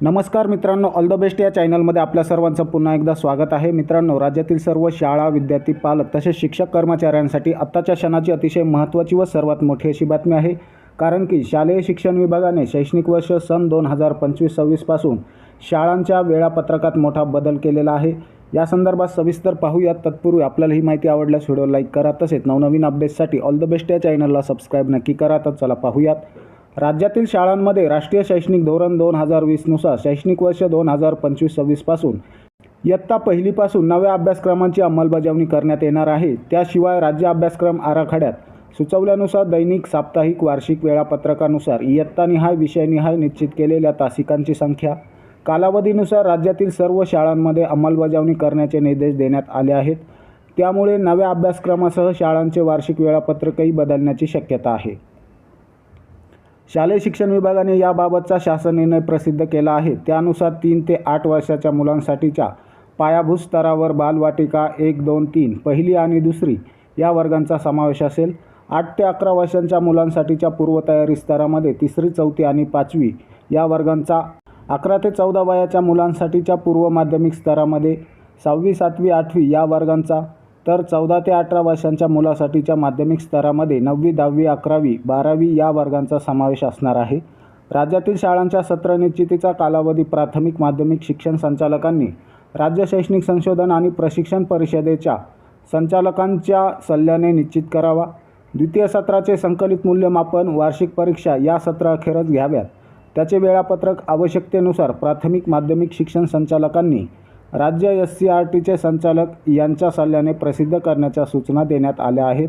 नमस्कार मित्रांनो all the best या चॅनलमध्ये आपल्या सर्वांचं पुन्हा एकदा स्वागत आहे. मित्रांनो राज्यातील सर्व शाळा विद्यार्थी पालक तसेच शिक्षक कर्मचाऱ्यांसाठी आत्ताच्या क्षणाची अतिशय महत्त्वाची व सर्वात मोठी अशी बातमी आहे. कारण की शालेय शिक्षण विभागाने शैक्षणिक वर्ष सन दोन हजार पंचवीस सव्वीसपासून शाळांच्या वेळापत्रकात मोठा बदल केलेला आहे. या संदर्भात सविस्तर पाहूयात. तत्पूर्वी आपल्याला ही माहिती आवडल्यास व्हिडिओ लाईक करा तसेच नवनवीन अपडेट्ससाठी ऑल द बेस्ट या चॅनलला सबस्क्राईब नक्की करा. तर चला पाहूयात. राज्यातील शाळांमध्ये राष्ट्रीय शैक्षणिक धोरण दोन हजार वीसनुसार शैक्षणिक वर्ष दोन हजार पंचवीस सव्वीसपासून. इयत्ता पहिलीपासून नव्या अभ्यासक्रमांची अंमलबजावणी करण्यात येणार आहे. त्याशिवाय राज्य अभ्यासक्रम आराखड्यात सुचवल्यानुसार दैनिक साप्ताहिक वार्षिक वेळापत्रकानुसार इयत्तानिहाय विषयनिहाय निश्चित केलेल्या तासिकांची संख्या. कालावधीनुसार राज्यातील सर्व शाळांमध्ये अंमलबजावणी करण्याचे निर्देश देण्यात आले आहेत. त्यामुळे नव्या अभ्यासक्रमासह शाळांचे वार्षिक वेळापत्रकही बदलण्याची शक्यता आहे. शालेय शिक्षण विभागाने याबाबतचा शासन निर्णय प्रसिद्ध केला आहे. त्यानुसार तीन ते आठ वर्षाच्या मुलांसाठीच्या पायाभूत स्तरावर बालवाटिका एक दोन तीन पहिली आणि दुसरी या वर्गांचा समावेश असेल. आठ ते अकरा वर्षांच्या मुलांसाठीच्या पूर्वतयारी स्तरामध्ये तिसरी चौथी आणि पाचवी या वर्गांचा अकरा ते चौदा वयाच्या मुलांसाठीच्या पूर्व माध्यमिक स्तरामध्ये सहावी सातवी आठवी या वर्गांचा तर चौदा ते अठरा वर्षांच्या मुलासाठीच्या माध्यमिक स्तरामध्ये नववी दहावी अकरावी बारावी या वर्गांचा समावेश असणार आहे. राज्यातील शाळांच्या सत्र निश्चितीचा कालावधी प्राथमिक माध्यमिक शिक्षण संचालकांनी राज्य शैक्षणिक संशोधन आणि प्रशिक्षण परिषदेच्या संचालकांच्या सल्ल्याने निश्चित करावा. द्वितीय सत्राचे संकलित मूल्यमापन वार्षिक परीक्षा या सत्राअखेरच घ्याव्यात. त्याचे वेळापत्रक आवश्यकतेनुसार प्राथमिक माध्यमिक शिक्षण संचालकांनी राज्य एस सी आर टीचे संचालक यांच्या सल्ल्याने प्रसिद्ध करण्याच्या सूचना देण्यात आल्या आहेत.